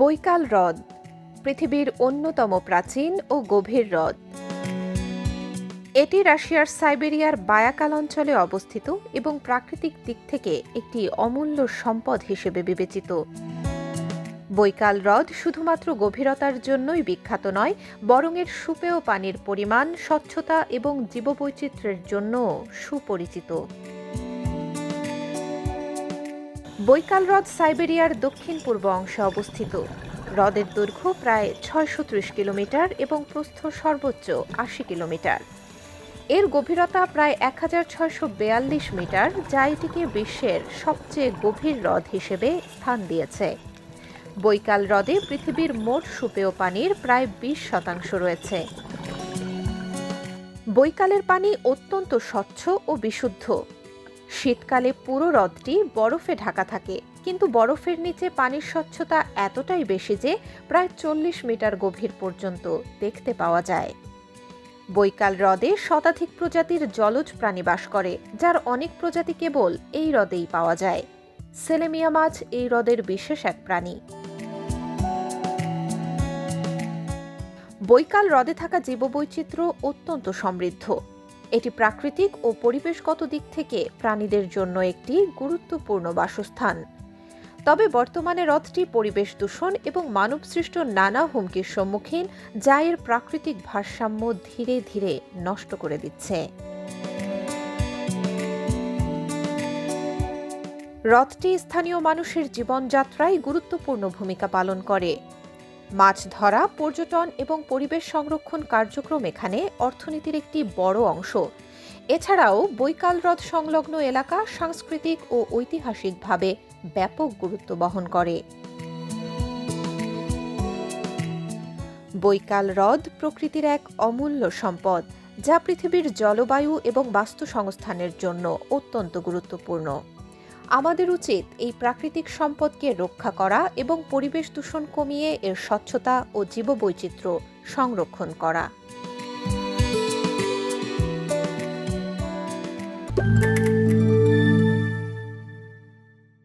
বৈকাল হ্রদ, পৃথিবীর অন্যতম প্রাচীন ও গভীর হ্রদ। এটি রাশিয়ার সাইবেরিয়ার বায়াকাল অঞ্চলে অবস্থিত এবং প্রাকৃতিক দিক থেকে একটি অমূল্য সম্পদ হিসেবে বিবেচিত। বৈকাল হ্রদ শুধুমাত্র গভীরতার জন্যই বিখ্যাত নয়, বরং এর সুপেয় পানির পরিমাণ, স্বচ্ছতা এবং জীববৈচিত্র্যের জন্য সুপরিচিত। বৈকাল হ্রদ সাইবেরিয়ার দক্ষিণ পূর্ব অংশে অবস্থিত। হ্রদের দৈর্ঘ্য প্রায় ছয়শো ত্রিশ কিলোমিটার এবং প্রস্থ সর্বোচ্চ আশি কিলোমিটার। এর গভীরতা প্রায় এক মিটার, যা এটিকে বিশ্বের সবচেয়ে গভীর হ্রদ হিসেবে স্থান দিয়েছে। বৈকাল হ্রদে পৃথিবীর মোট সুপেয় পানির প্রায় বিশ শতাংশ রয়েছে। বৈকালের পানি অত্যন্ত স্বচ্ছ ও বিশুদ্ধ। শীতকালে পুরো হ্রদটি বরফে ঢাকা থাকে, কিন্তু বরফের নিচে পানির স্বচ্ছতা এতটাই বেশি যে প্রায় চল্লিশ মিটার গভীর পর্যন্ত দেখতে পাওয়া যায়। বৈকাল হ্রদে শতাধিক প্রজাতির জলজ প্রাণী বাস করে, যার অনেক প্রজাতি কেবল এই হ্রদেই পাওয়া যায়। সেলেমিয়া মাছ এই হ্রদের বিশেষ এক প্রাণী। বৈকাল হ্রদে থাকা জীববৈচিত্র্য অত্যন্ত সমৃদ্ধ। এটি প্রাকৃতিক ও পরিবেশগত দিক থেকে প্রাণীদের জন্য একটি গুরুত্বপূর্ণ বাসস্থান। তবে বর্তমানে হ্রদটি পরিবেশ দূষণ এবং মানবসৃষ্ট নানা হুমকির সম্মুখীন যা এর প্রাকৃতিক ভারসাম্য ধীরে ধীরে নষ্ট করে দিচ্ছে। হ্রদটি স্থানীয় মানুষের জীবনযাত্রায় গুরুত্বপূর্ণ ভূমিকা পালন করে। মাছ ধরা, পর্যটন এবং পরিবেশ সংরক্ষণ কার্যক্রম এখানে অর্থনীতির একটি বড় অংশ। এছাড়াও বৈকাল হ্রদ সংলগ্ন এলাকা সাংস্কৃতিক ও ঐতিহাসিকভাবে ব্যাপক গুরুত্ব বহন করে। বৈকাল হ্রদ প্রকৃতির এক অমূল্য সম্পদ, যা পৃথিবীর জলবায়ু এবং বাস্তু সংস্থানের জন্য অত্যন্ত গুরুত্বপূর্ণ। আমাদের উচিত এই প্রাকৃতিক সম্পদকে রক্ষা করা এবং পরিবেশ দূষণ কমিয়ে এর স্বচ্ছতা ও জীববৈচিত্র্য সংরক্ষণ করা।